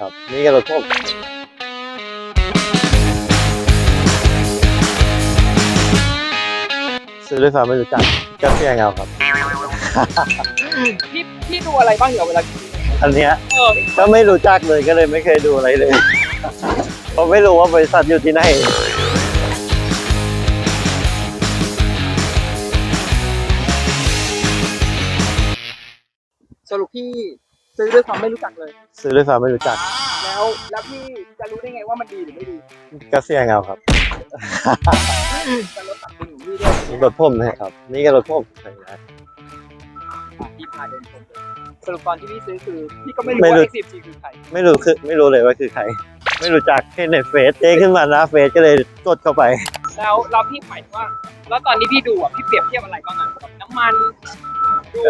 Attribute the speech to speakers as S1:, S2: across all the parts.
S1: ครับนี่ก็รถผมซื้อด้วยฟ้าไม่รู้จักก็เสียเงาครับ
S2: พี่พี่ดูอะไรบ้างเหรอเวลากิน
S1: อันเนี้ย
S2: เออ
S1: ก็ไม่รู้จักเลยก็เลยไม่เคยดูอะไรเลยเพราะไม่รู้ว่าบริษัทอยู่ที่ไหน
S2: สรุปพี่ ซื้อด้วยความไม่รู้จักเลย
S1: ซื้อด้วยฟ้าไม่รู้จัก
S2: แล้วแล้วพี่จะรู้ได้ไงว่ามันดีหรือไม่ดี
S1: ก็เสียเงาครับ
S2: จะลดตัดสินของพี่ด้วย
S1: รถผมนะครับ นี่ก็รถผมใช่ไหม
S2: อะพี่พาเดินชมเลยสรุปตอนที่พี่ซื้อคือพี่ก็ไม่รู้
S1: ไม่รู้
S2: ว่า X10G คือใคร
S1: ไม่รู้คือไม่รู้เลยว่าคือใคร ไม่รู้จักแค่ในเฟซเด้งขึ้นมาหน้าเฟซก็เลยกดเข้าไป
S2: แล้วเราพี่หมายถึงว่า แล้วตอนนี้พี่ดูอะพี่เปรียบเทียบอะไรบ้างอะกับน้ำมัน ดู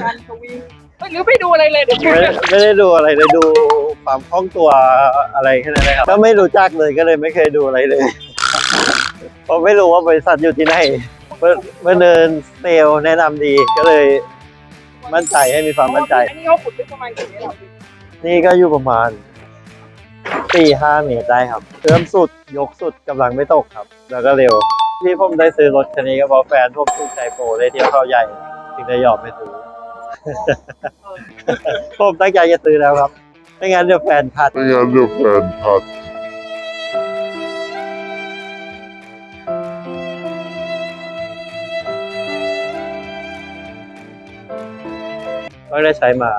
S2: การสวิงเฮ้ย หรือไม่ดูอะไรเลยเดี๋ยว
S1: ไม่ได้ไม่ได้ดูอะไรเลยดูความคล่องตัวอะไรแค่นั้นเลยครับก็ไม่รู้จักเลยก็เลยไม่เคยดูอะไรเลยเพราะไม่รู้ว่าบริษัทอยู่ที่ไหนเมื่อเมื่อเดินเซลล์แนะนำดีก็เลยมั่นใจให้มีความมั่นใจ
S2: อันนี้เขาขุดลึกประมาณกี่เมตรอะพี่
S1: นี่ก็อยู่ประมาณสี่ห้าเมตรได้ครับเริ่มสุดยกสุดกำลังไม่ตกครับ แล้วก็เร็วที่ผมได้ซื้อรถคันนี้ก็เพราะแฟนผมถูกใจโปรได้เที่ยวเข้าใหญ่จึงได้ยอมไปซื้อ ผมตั้งใจจะซื้อแล้วครับ ไม่งั้นเดี๋ยวแฟนขาด
S3: ไม่งั้นเดี๋ยวแฟนพัด
S1: ก็ได้ใช้มา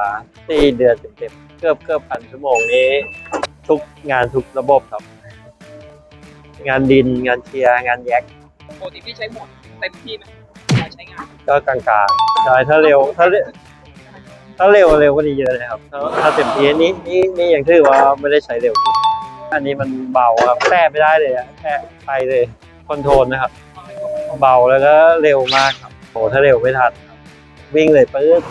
S1: สี่เดือนเต็มๆเกือบเกือบพันชั่วโมงนี้ ทุกงานทุกระบบครับ งานดินงานเชียร์งานแยก
S2: ปกติพี่ใช้หมดเต็มที่ไหมเวลาใช้งาน
S1: ก็กลางๆใช่ถ้าเร็วถ้าเร็ว ถ้าเร็วเร็วก็ดีเยอะเลยครับ ถ้าถ้าเต็มที่นี่นี่นี่ยังถือว่าไม่ได้ใช้เร็วสุดอันนี้มันเบาครับแต้ไม่ได้เลยอะแต้ไปเลยคอนโทรลนะครับ เบาแล้วก็เร็วมากครับโหถ้าเร็วไม่ทันครับวิ่งเลยปื๊ด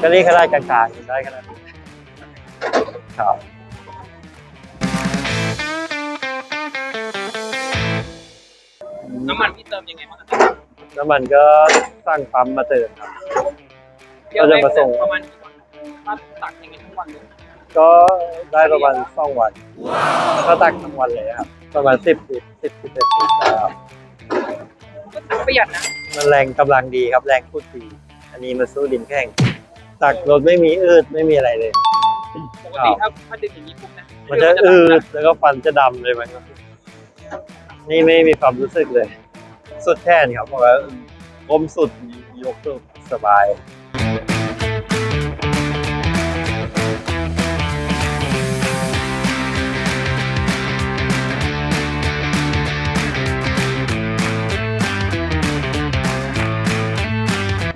S1: ก็นี่ขนาดกลางๆยังได้ขนาดนี้ครับ
S2: น้ำมันพี่เติมยังไงบ้างอะ
S1: แล้วมันก็สั่งปั๊มมาเติมครับ
S2: เดี๋ยว
S1: ก็จะมาส่ง
S2: ประมาณกี่วันถ้าตักอย่างงี้ทั้งวันเลย
S1: ก็ได้ประมาณสองวันแล้วก็ตักทั้งวันเลยครับ ประมาณสิบสิบสิบสิบเอ็ดสิบครับ
S2: ก็ตักประหยัดนะ
S1: มันแรงกำลังดีครับ แรงพูดดี อันนี้มันสู้ดินแข็งตักรถไม่มีอืดไม่มีอะไรเลย
S2: ปกติถ้าถ้าดึงอย่างนี้ปุ๊บนะ
S1: มันจะอืดแล้วก็ฟันจะดำเลยมันก็นี่ไม่มีความรู้สึกเลย สุดแค่นี้ครับเพราะว่าก้มสุดยกสุดสบาย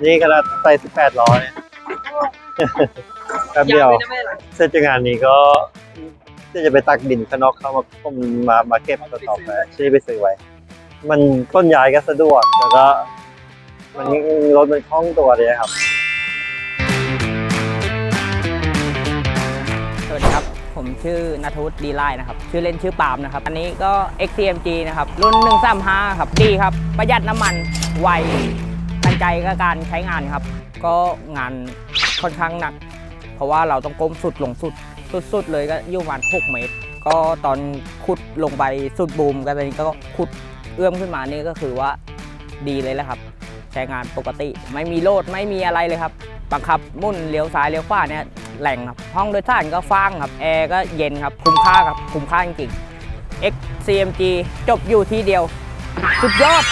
S1: นี่ขนาดใส่18ล้อเนี่ยแป๊บเดียว
S2: อาไปนะไม่เป็นไร
S1: เสร็จจากงานนี้ก็จะไปตักดินข้างนอกเข้ามาผมมามาเก็บตัวต่อไปที่ไปซื้อไว้ มันต้นย้ายก็สะดวกแล้วก็ มันรถมันคล่องตัวเลยครับ
S4: สวัสดีครับ ผมชื่อนัทวุฒิดีไลน์นะครับ ชื่อเล่นชื่อปาล์มนะครับ อันนี้ก็ XCMG นะครับ รุ่น 135 ครับ ดีครับ ประหยัดน้ำมัน ไวทัน ใจกับการใช้งานครับ ก็งานค่อนข้างหนัก เพราะว่าเราต้องก้มสุดลงสุด สุดๆเลยก็อยู่ประมาณ6เมตร ก็ตอนขุดลงไปสุดบูมกันตอนนี้ก็ขุดเอื้อมขึ้นมานี่ก็คือว่าดีเลยแหละครับ ใช้งานปกติ ไม่มีโลดไม่มีอะไรเลยครับบังคับมุ่นเลี้ยวซ้ายเลี้ยวขวาเนี่ยแหล่งครับ ห้องโดยสารก็ฟ้างครับ แอร์ก็เย็นครับ คุ้มค่าครับ คุ้มค่าจริงๆ XCMG จบอยู่ที่เดียว สุดยอด